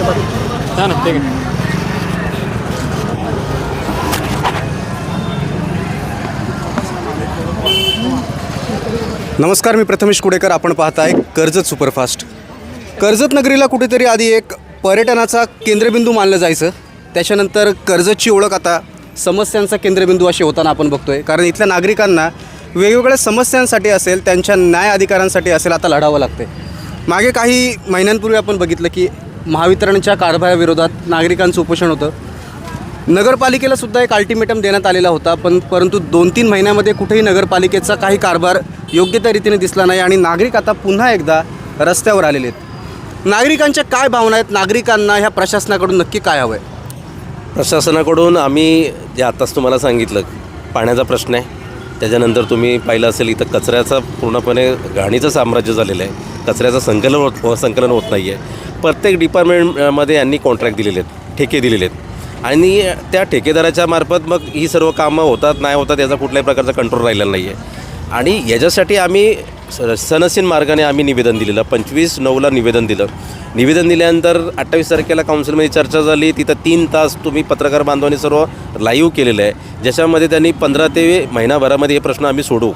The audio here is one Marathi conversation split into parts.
हा ना ठीक आहे. नमस्कार मी प्रथमेश कुडेकर. आपण पाहताय कर्जत सुपरफास्ट. कर्जत नगरीला कुठेतरी आधी एक पर्यटनाचा केंद्रबिंदू मानलं जायचं. त्याच्यानंतर कर्जतची ओळख आता समस्यांचा केंद्रबिंदू अशी होताना आपण बघतोय. कारण इथल्या नागरिकांना वेगवेगळ्या समस्यांसाठी असेल त्यांच्या न्याय अधिकारांसाठी असेल आता लढावं लागते मागे काही महिन्यांपूर्वी आपण बघितलं की महावितरणच्या कारभाराविरोधात नागरिकांचं उपोषण होतं. नगरपालिकेला सुद्धा एक अल्टिमेटम देण्यात आलेला होता पण परंतु दोन तीन महिन्यामध्ये कुठेही नगरपालिकेचा काही कारभार योग्य त्या रीतीने दिसला नाही आणि नागरिक आता पुन्हा एकदा रस्त्यावर आलेले आहेत. नागरिकांच्या काय भावना आहेत? नागरिकांना ह्या प्रशासनाकडून नक्की काय हवं आहे प्रशासनाकडून आम्ही जे आत्ताच तुम्हाला सांगितलं पाण्याचा प्रश्न आहे. त्याच्यानंतर तुम्ही पाहिलं असेल इथं कचऱ्याचा पूर्णपणे घाणीचं साम्राज्य झालेलं आहे. कचऱ्याचं संकलन होत संकलन होत नाही आहे प्रत्येक डिपार्टमेंटमध्ये यांनी कॉन्ट्रॅक्ट दिलेले आहेत ठेके दिलेले आहेत. आणि त्या ठेकेदाराच्या मार्फत मग ही सर्व कामं होतात नाही होतात याचा कुठल्याही प्रकारचा कंट्रोल राहिलेला नाही आहे आणि याच्यासाठी आम्ही स- सनसीन मार्गाने आम्ही निवेदन दिलेलं. पंचवीस नऊला निवेदन दिलं. निवेदन दिल्यानंतर अठ्ठावीस तारखेला काउन्सिलमध्ये चर्चा झाली. तिथं तीन तास तुम्ही पत्रकार बांधवांनी सर्व लाईव्ह केलेलं आहे. ज्याच्यामध्ये त्यांनी पंधरा ते महिनाभरामध्ये हे प्रश्न आम्ही सोडू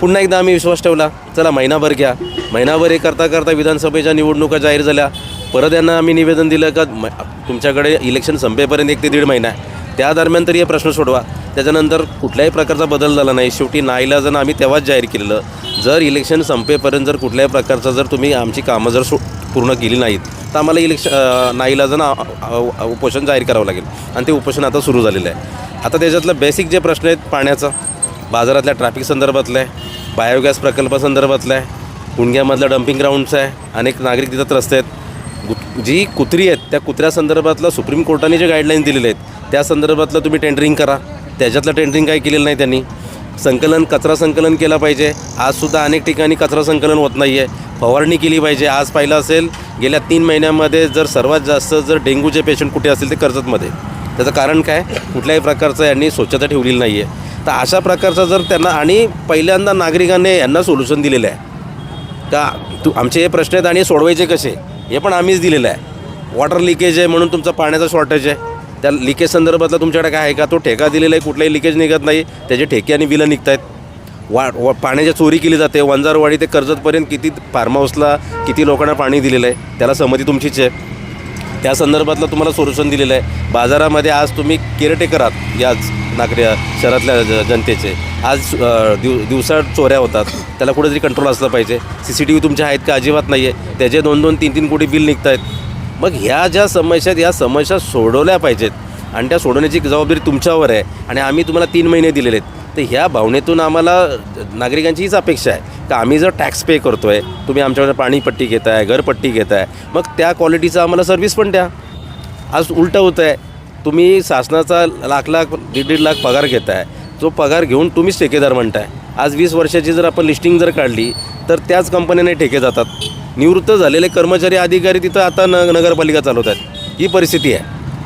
पुन्हा एकदा आम्ही विश्वास ठेवला चला महिनाभर घ्या. महिनाभर हे करता करता विधानसभेच्या निवडणुका जाहीर झाल्या. परत यांना आम्ही निवेदन दिलं का म- तुमच्याकडे इलेक्शन संपेपर्यंत एक ते दीड महिना आहे. त्या दरम्यान तरी हे प्रश्न सोडवा. त्याच्यानंतर कुठल्याही प्रकारचा बदल झाला नाही. शेवटी नाईलाजानं आम्ही तेव्हाच जाहीर केलेलं जर इलेक्शन संपेपर्यंत जर कुठल्याही प्रकारचा जर तुम्ही आमची कामं जर सो पूर्ण केली नाहीत तर आम्हाला इलेक्शन नाईलाजानं उपोषण जाहीर करावं लागेल. आणि ते उपोषण आता सुरू झालेलं आहे. आता त्याच्यातलं बेसिक जे प्रश्न आहेत पाण्याचा बाजारातल्या ट्रॅफिक संदर्भातलं आहे बायोगॅस प्रकल्पासंदर्भातलं आहे गुंडग्यामधलं डम्पिंग ग्राउंडचं आहे अनेक नागरिक तिथं त्रस्त आहेत. जी कुत्री आहेत त्या कुत्र्यासंदर्भातलं सुप्रीम कोर्टाने जे गाईडलाईन दिलेले आहेत त्या संदर्भातलं तुम्ही टेंडरिंग करा. त्याच्यातलं टेंडरिंग काही केलेलं नाही त्यांनी. संकलन कचरा संकलन केलं पाहिजे. आजसुद्धा अनेक ठिकाणी कचरा संकलन होत नाही आहे फवारणी केली पाहिजे. आज पाहिलं असेल गेल्या तीन महिन्यामध्ये जर सर्वात जास्त जर डेंग्यूचे पेशंट कुठे असतील ते कर्जतमध्ये. त्याचं कारण काय? कुठल्याही प्रकारचं यांनी स्वच्छता ठेवलेली नाही आहे तर अशा प्रकारचा जर त्यांना आणि पहिल्यांदा नागरिकांनी यांना सोल्युशन दिलेलं आहे. का तू आमचे हे प्रश्न आहेत आणि सोडवायचे कसे? हे पण आम्हीच दिलेलं आहे. वॉटर लिकेज आहे म्हणून तुमचा पाण्याचा शॉर्टेज आहे. त्या लिकेज संदर्भातला तुमच्याकडे काय आहे का? तो ठेका दिलेला आहे कुठलाही लिकेज निघत नाही. त्याचे ठेके आणि बिलं निघत आहेत वा वा पाण्याची चोरी केली जाते. वंजारवाडी ते कर्जतपर्यंत किती फार्म हाऊसला किती लोकांना पाणी दिलेलं आहे त्याला सहमती तुमचीच आहे. त्या संदर्भातलं तुम्हाला सोल्युशन दिलेलं आहे. बाजारामध्ये आज तुम्ही केअरटेकर आहात याच नागरी शहरातल्या जनतेचे. आज दिव दिवसा चोऱ्या होतात. त्याला कुठेतरी कंट्रोल असलं पाहिजे. सी सी टी व्ही तुमच्या आहेत का? अजिबात नाही आहे त्याचे दोन दोन तीन तीन कोटी बिल निघत आहेत मग ह्या ज्या समस्या आहेत या समस्या सोडवल्या पाहिजेत. आणि त्या सोडवण्याची जबाबदारी तुमच्यावर आहे. आणि आम्ही तुम्हाला तीन महिने दिलेले आहेत. तर ह्या भावनेतून आम्हाला नागरिकांची हीच अपेक्षा आहे का आम्ही जर टॅक्स पे करतो आहे तुम्ही आमच्याकडे पाणीपट्टी घेताय घरपट्टी घेताय मग त्या क्वालिटीचं आम्हाला सर्व्हिस पण द्या. आज उलटं होतं आहे तुम्ही शासनाचा लाख लाख दीड दीड लाख पगार घेताय. जो पगार घेऊन तुम्हीच ठेकेदार म्हणताय. आज वीस वर्षाची जर आपण लिस्टिंग जर काढली तर त्याच कंपनीने ठेके जातात. निवृत्त झालेले कर्मचारी अधिकारी तिथं आता न नगरपालिका चालवत आहेत ही परिस्थिती आहे.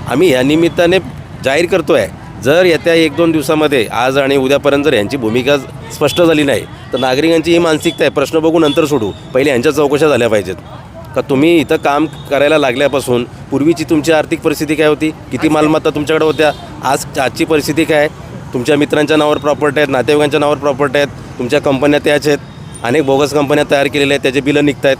आम्ही या निमित्ताने जाहीर करतो आहे जर येत्या एक दोन दिवसामध्ये आज आणि उद्यापर्यंत जर यांची भूमिका स्पष्ट झाली नाही तर नागरिकांची ही मानसिकता आहे. प्रश्न बघू नंतर सोडू. पहिले यांच्या चौकशा झाल्या पाहिजेत. का तुम्ही इथं काम करायला लागल्यापासून पूर्वीची तुमची आर्थिक परिस्थिती काय होती? किती मालमत्ता तुमच्याकडे होत्या? आज आजची परिस्थिती काय? आहे? तुमच्या मित्रांच्या नावावर प्रॉपर्टी आहेत नातेवाईकांच्या नावावर प्रॉपर्टी आहेत तुमच्या कंपन्या त्याच आहेत अनेक बोगस कंपन्या तयार केलेल्या आहेत त्याचे बिलं निघत आहेत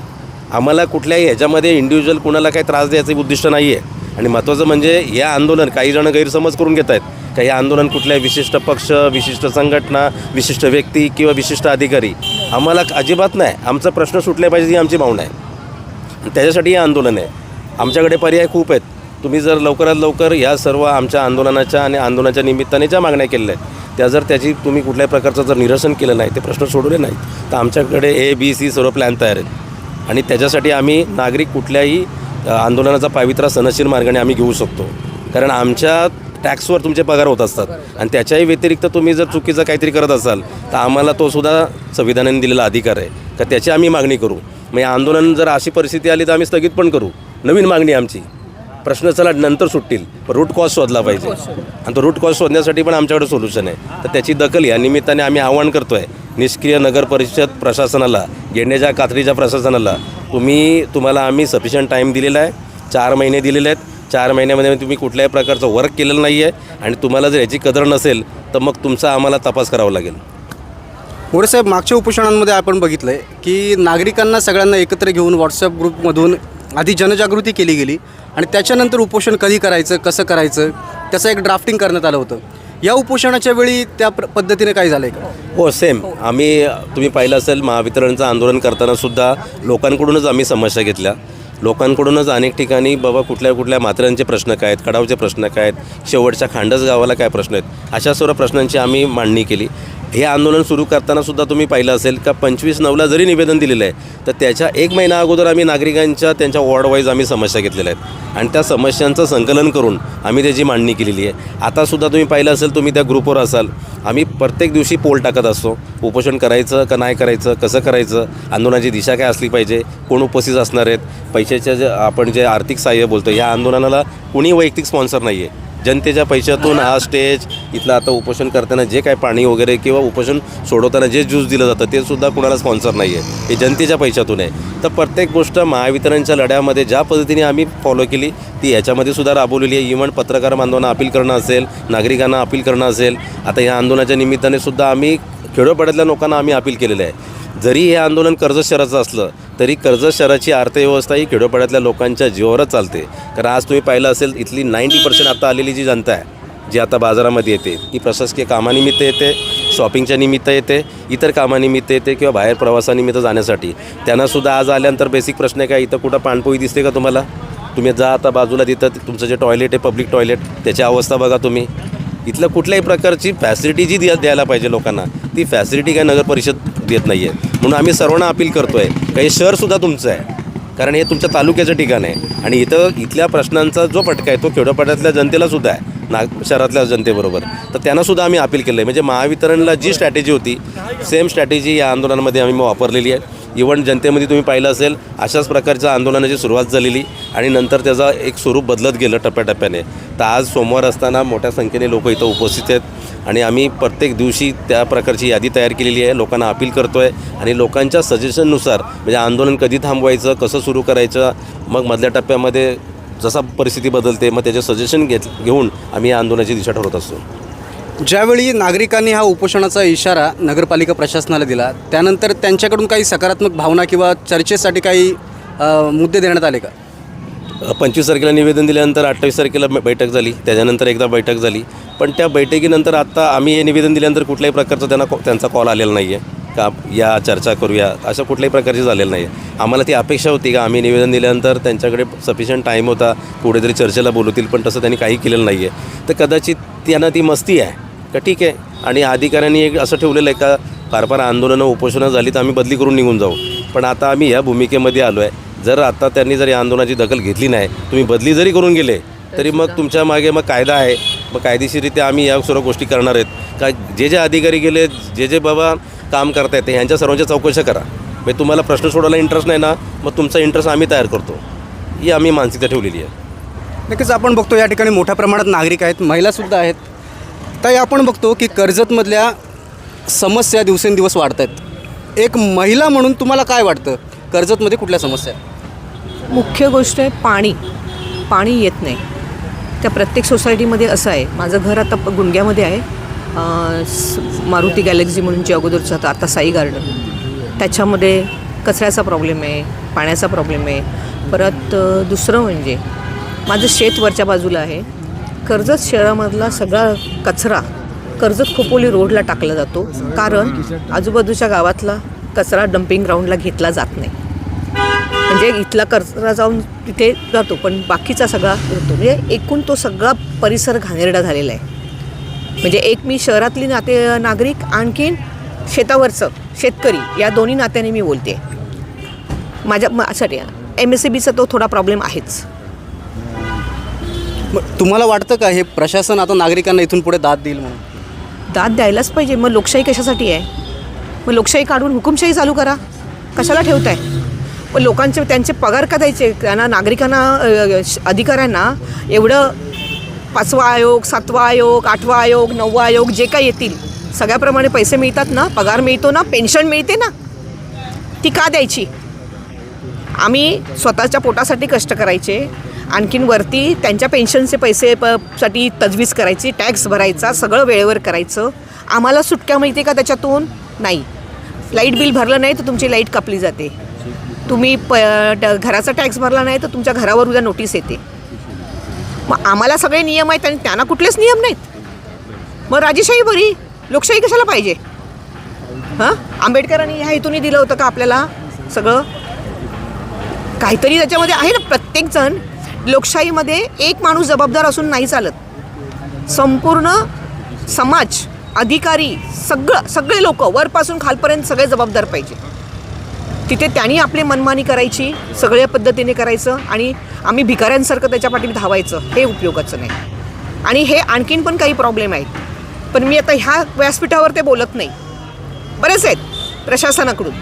आम्हाला कुठल्याही ह्याच्यामध्ये इंडिव्हिज्युअल कुणाला काही त्रास द्यायचं उद्दिष्ट नाही आहे आणि महत्त्वाचं म्हणजे या आंदोलन काही जण गैरसमज करून घेत आहेत. का हे आंदोलन कुठल्याही विशिष्ट पक्ष विशिष्ट संघटना विशिष्ट व्यक्ती किंवा विशिष्ट अधिकारी आम्हाला अजिबात नाही. आमचा प्रश्न सुटले पाहिजे ही आमची भावना आहे. त्याच्यासाठी हे आंदोलन आहे. आमच्याकडे पर्याय खूप आहेत. तुम्ही जर लवकरात लवकर या सर्व आमच्या आंदोलनाच्या आणि आंदोलनाच्या निमित्ताने ज्या मागण्या केलेल्या आहेत त्या जर त्याची तुम्ही कुठल्याही प्रकारचं जर निरसन केलं नाही ते प्रश्न सोडवले नाहीत तर आमच्याकडे ए बी सी सर्व प्लॅन तयार आहेत. आणि त्याच्यासाठी आम्ही नागरिक कुठल्याही आंदोलनाचा पावित्रा सनशील मार्गाने आम्ही घेऊ शकतो. कारण आमच्या टॅक्सवर तुमचे पगार होत असतात. आणि त्याच्याही व्यतिरिक्त तुम्ही जर चुकीचं काहीतरी करत असाल तर आम्हाला तो सुद्धा संविधानाने दिलेला अधिकार आहे. तर त्याची आम्ही मागणी करू. मग आंदोलन जर अशी परिस्थिती आली तर आम्ही स्थगित पण करू. नवीन मागणी आमची. प्रश्न चला नंतर सुटतील. रूट कॉज शोधला पाहिजे. आणि तो रूट कॉज शोधण्यासाठी पण आमच्याकडे सोल्युशन आहे. तर त्याची दखल या निमित्ताने आम्ही आवाहन करतो आहे निष्क्रिय नगर परिषद प्रशासनाला गेंडेच्या कातरीच्या प्रशासनाला तुम्ही तुम्हाला आम्ही सफिशियंट टाईम दिलेला आहे. चार महिने दिलेले आहेत. चार महिन्यामध्ये तुम्ही कुठल्याही प्रकारचं वर्क केलेलं नाही आहे आणि तुम्हाला जर याची कदर नसेल तर मग तुमचा आम्हाला तपास करावा लागेल. मोरे साहेब मागच्या उपोषणांमध्ये आपण बघितलं आहे की नागरिकांना सगळ्यांना एकत्र घेऊन व्हॉट्सअप ग्रुपमधून आधी जनजागृती केली गेली आणि त्याच्यानंतर उपोषण कधी करायचं कसं करायचं त्याचं एक ड्राफ्टिंग करण्यात आलं होतं. या उपोषणाच्या वेळी त्या पद्धतीने काय झालं आहे का? हो सेम आम्ही तुम्ही पाहिलं असेल महावितरणचं आंदोलन करताना सुद्धा लोकांकडूनच आम्ही समस्या घेतल्या. लोकांकडूनच अनेक ठिकाणी बाबा कुठल्या कुठल्या मात्र्यांचे प्रश्न काय आहेत कडावचे प्रश्न काय आहेत शेवटच्या खांडस गावाला काय प्रश्न आहेत अशा सर्व प्रश्नांची आम्ही मांडणी केली. हे आंदोलन सुरू करताना सुद्धा तुम्ही पाहिलं असेल का पंचवीस नऊला जरी निवेदन दिलेलं आहे तर त्याच्या एक महिना अगोदर आम्ही नागरिकांच्या त्यांच्या वॉर्डवाईज आम्ही समस्या घेतलेल्या आहेत. आणि त्या समस्यांचं संकलन करून आम्ही त्याची मांडणी केलेली आहे. आतासुद्धा तुम्ही पाहिलं असेल तुम्ही त्या ग्रुपवर असाल आम्ही प्रत्येक दिवशी पोल टाकत असतो. उपोषण करायचं का नाही करायचं कसं करायचं आंदोलनाची दिशा काय असली पाहिजे कोण उपस्थित असणार आहेत पैशाच्या जे आपण जे आर्थिक सहाय्य बोलतो या आंदोलनाला कुणी वैयक्तिक स्पॉन्सर नाही आहे जनतेच्या पैशातून हा स्टेज इथलं आता उपोषण करताना जे काय पाणी वगैरे किंवा उपोषण सोडवताना जे ज्यूस दिलं जातं ते सुद्धा कुणाला स्पॉन्सर नाही आहे हे जनतेच्या पैशातून आहे. तर प्रत्येक गोष्ट महावितरणच्या लढ्यामध्ये ज्या पद्धतीने आम्ही फॉलो केली ती याच्यामध्ये सुद्धा राबवलेली आहे. इव्हन पत्रकार बांधवांना अपील करणं असेल नागरिकांना अपील करणं असेल आता या आंदोलनाच्या निमित्ताने सुद्धा आम्ही खेडोपाड्यातल्या लोकांना आम्ही अपील केलेलं आहे. जरी हे आंदोलन कर्जत शहराचं असलं तरी कर्जत शहराची अर्थव्यवस्था ही खेडोपाड्यातल्या लोकांच्या जीवावरच चालते. कारण आज तुम्ही पाहिलं असेल इथली नाईंटी पर्सेंट आता आलेली जी जनता आहे जी आता बाजारामध्ये येते ती प्रशासकीय कामानिमित्त येते शॉपिंगच्या निमित्त येते इतर कामानिमित्त येते किंवा बाहेर प्रवासानिमित्त जाण्यासाठी. त्यांनासुद्धा आज आल्यानंतर बेसिक प्रश्न आहे काय इथं कुठं पाणपोई दिसते का तुम्हाला? तुम्ही जा आता बाजूला तिथं तुमचं जे टॉयलेट आहे पब्लिक टॉयलेट त्याची अवस्था बघा तुम्ही. इथलं कुठल्याही प्रकारची फॅसिलिटी जी द्या द्यायला पाहिजे लोकांना ती फॅसिलिटी काय नगर परिषद देत नाही आहे म्हणून आम्ही सर्वांना अपील करतो आहे का हे शहरसुद्धा तुमचं आहे कारण हे तुमच्या तालुक्याचं ठिकाण आहे. आणि इथं इथल्या प्रश्नांचा जो फटका आहे तो खेडोपाड्यातल्या जनतेलासुद्धा आहे नाग शहरातल्या जनतेबरोबर. तर त्यांनासुद्धा आम्ही अपील केलं आहे म्हणजे महावितरणला जी स्ट्रॅटेजी होती सेम स्ट्रॅटेजी या आंदोलनामध्ये आम्ही वापरलेली आहे. इव्हन जनतेमध्ये तुम्ही पाहिलं असेल अशाच प्रकारच्या आंदोलनाची सुरुवात झालेली आणि नंतर त्याचा एक स्वरूप बदलत गेलं टप्प्याटप्प्याने. तर आज सोमवार असताना मोठ्या संख्येने लोक इथं उपस्थित आहेत. आणि आम्ही प्रत्येक दिवशी त्या प्रकारची यादी तयार केलेली आहे. लोकांना अपील करतो आहे आणि लोकांच्या सजेशननुसार म्हणजे आंदोलन कधी थांबवायचं कसं सुरू करायचं मग मधल्या टप्प्यामध्ये जसा परिस्थिती बदलते मग त्याचे सजेशन घेत घेऊन आम्ही या आंदोलनाची दिशा ठरवत असतो. ज्यावेळी नागरिकांनी हा उपोषणाचा इशारा नगरपालिका प्रशासनाला दिला त्यानंतर त्यांच्याकडून काही सकारात्मक भावना किंवा चर्चेसाठी काही मुद्दे देण्यात आले का? पंचवीस तारखेला निवेदन दिल्यानंतर अठ्ठावीस तारखेला बैठक झाली. त्याच्यानंतर एकदा बैठक झाली. पण त्या बैठकीनंतर आत्ता आम्ही हे निवेदन दिल्यानंतर कुठल्याही प्रकारचा त्यांना कॉ- त्यांचा कॉल आलेला नाही आहे का या चर्चा करूया? अशा कुठल्याही प्रकारची झालेलं नाही आहे आम्हाला ती अपेक्षा होती का आम्ही निवेदन दिल्यानंतर त्यांच्याकडे सफिशियंट टाईम होता कुठेतरी चर्चेला बोलवतील पण तसं त्यांनी काही केलेलं नाही आहे तर कदाचित त्यांना ती मस्ती आहे. का ठीक आहे? आणि अधिकाऱ्यांनी एक असं ठेवलेलं आहे का फार फार आंदोलनं उपोषणं झाली तर आम्ही बदली करून निघून जाऊ. पण आता आम्ही ह्या भूमिकेमध्ये आलो आहे जर आता त्यांनी जर या आंदोलनाची दखल घेतली नाही तुम्ही बदली जरी करून गेले तरी मग तुमच्या मागे मग कायदा आहे. मग कायदेशीररित्या आम्ही या सर्व गोष्टी करणार आहेत. का जे जे अधिकारी गेले जे जे बाबा काम करतायत ह्यांच्या सर्वांच्या चौकशा करा. म्हणजे तुम्हाला प्रश्न सोडवायला इंटरेस्ट नाही ना मग तुमचा इंटरेस्ट आम्ही तयार करतो. ही आम्ही मानसिकता ठेवलेली आहे. नक्कीच आपण बघतो या ठिकाणी मोठ्या प्रमाणात नागरिक आहेत महिलासुद्धा आहेत. ताई आपण बघतो की कर्जतमधल्या समस्या दिवसेंदिवस वाढत आहेत एक महिला म्हणून तुम्हाला काय वाटतं? कर्जतमध्ये कुठल्या समस्या? आहेत? मुख्य गोष्ट आहे पाणी. पाणी येत नाही. त्या प्रत्येक सोसायटीमध्ये असं आहे. माझं घर आता गुंड्यामध्ये गुंडग्यामध्ये आहे. स- मारुती गॅलेक्झी म्हणून जे अगोदरचं होतं आता साई गार्डन. त्याच्यामध्ये कचऱ्याचा प्रॉब्लेम आहे पाण्याचा प्रॉब्लेम आहे. परत दुसरं म्हणजे माझं शेत वरच्या बाजूला आहे. कर्जत शहरामधला सगळा कचरा कर्जत खोपोली रोडला टाकला जातो. कारण आजूबाजूच्या गावातला कचरा डम्पिंग ग्राउंडला घेतला जात नाही. म्हणजे इथला कचरा जाऊन तिथे जातो पण बाकीचा सगळा होतो. म्हणजे एकूण तो सगळा परिसर घाणेरडा झालेला आहे. म्हणजे एक मी शहरातली नाते नागरिक आणखीन शेतावरचं शेतकरी या दोन्ही नात्याने मी बोलते. माझ्या सॉरी एम एस सी बीचा तो थोडा प्रॉब्लेम आहेच. तुम्हाला वाटतं का हे प्रशासन आता नागरिकांना इथून पुढे दाद देईल म्हणून? दाद द्यायलाच पाहिजे. मग लोकशाही कशासाठी आहे? मग लोकशाही काढून हुकुमशाही चालू करा. कशाला ठेवताय? लोकांचे त्यांचे पगार का द्यायचे? त्यांना नागरिकांना श- अधिकाऱ्यांना एवढं पाचवा आयोग सातवा आयोग आठवा आयोग नववा आयोग जे काय येतील सगळ्याप्रमाणे पैसे मिळतात ना पगार मिळतो ना पेन्शन मिळते ना ती का द्यायची? आम्ही स्वतःच्या पोटासाठी कष्ट करायचे आणखीन वरती त्यांच्या पेन्शनचे पैसे प साठी तजवीज करायची टॅक्स भरायचा सगळं वेळेवर करायचं. आम्हाला सुटक्या मिळते का त्याच्यातून? नाही. लाइट बिल भरलं नाही तर तुमची लाइट कापली जाते. तुम्ही प ट- घराचा टॅक्स भरला नाही तर तुमच्या घरावर उद्या नोटीस येते. मग आम्हाला सगळे नियम आहेत आणि त्यांना कुठलेच नियम नाहीत. मग राजेशाही बरी लोकशाही कशाला पाहिजे? हां? आंबेडकरांनी ह्या हेतूने दिलं होतं का आपल्याला सगळं? काहीतरी त्याच्यामध्ये आहे ना प्रत्येकजण लोकशाहीमध्ये एक माणूस जबाबदार असून नाही चालत. संपूर्ण समाज अधिकारी सगळं सगळे लोक वरपासून खालपर्यंत सगळे जबाबदार पाहिजे. तिथे त्यांनी आपली मनमानी करायची सगळ्या पद्धतीने करायचं आणि आम्ही भिकाऱ्यांसारखं त्याच्या पाठी धावायचं हे उपयोगाचं नाही. आणि हे आणखीन पण काही प्रॉब्लेम आहेत. पण मी आता ह्या व्यासपीठावर ते बोलत नाही. बरेच आहेत प्रशासनाकडून.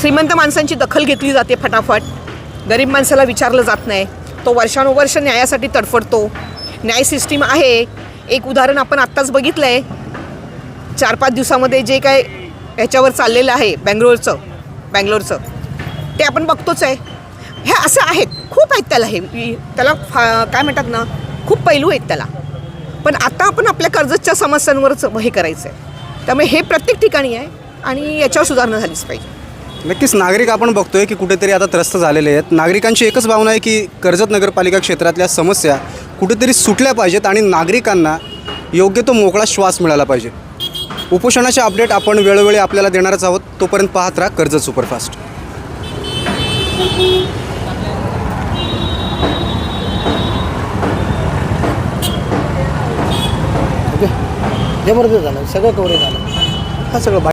श्रीमंत माणसांची दखल घेतली जाते फटाफट. गरीब माणसाला विचारलं जात नाही. तो वर्षानुवर्ष न्यायासाठी तडफडतो. न्याय सिस्टीम आहे. एक उदाहरण आपण आत्ताच बघितलं आहे चार पाच दिवसामध्ये जे काय ह्याच्यावर चाललेलं आहे बँगलोरचं. बँगलोरचं. ते आपण बघतोच आहे. हे असं आहेत. खूप आहेत त्याला हे. त्याला फा काय म्हणतात ना खूप पैलू आहेत त्याला. पण आता आपण आपल्या कर्जतच्या समस्यांवरच हे करायचं आहे त्यामुळे हे प्रत्येक ठिकाणी आहे आणि याच्यावर सुधारणा झालीच पाहिजे. नक्कीच नागरिक आपण बघतोय की कुठेतरी आता त्रस्त झालेले आहेत. नागरिकांची एकच भावना आहे की कर्जत नगरपालिका क्षेत्रातल्या समस्या कुठेतरी सुटल्या पाहिजेत आणि नागरिकांना योग्य तो मोकळा श्वास मिळाला पाहिजे. उपोषणाचे अपडेट आपण वेळोवेळी आपल्याला देणारच आहोत. तोपर्यंत पाहत राहा कर्जत सुपरफास्ट. जबरदस्त झालं. सगळं कवरेज झालं. हा सगळं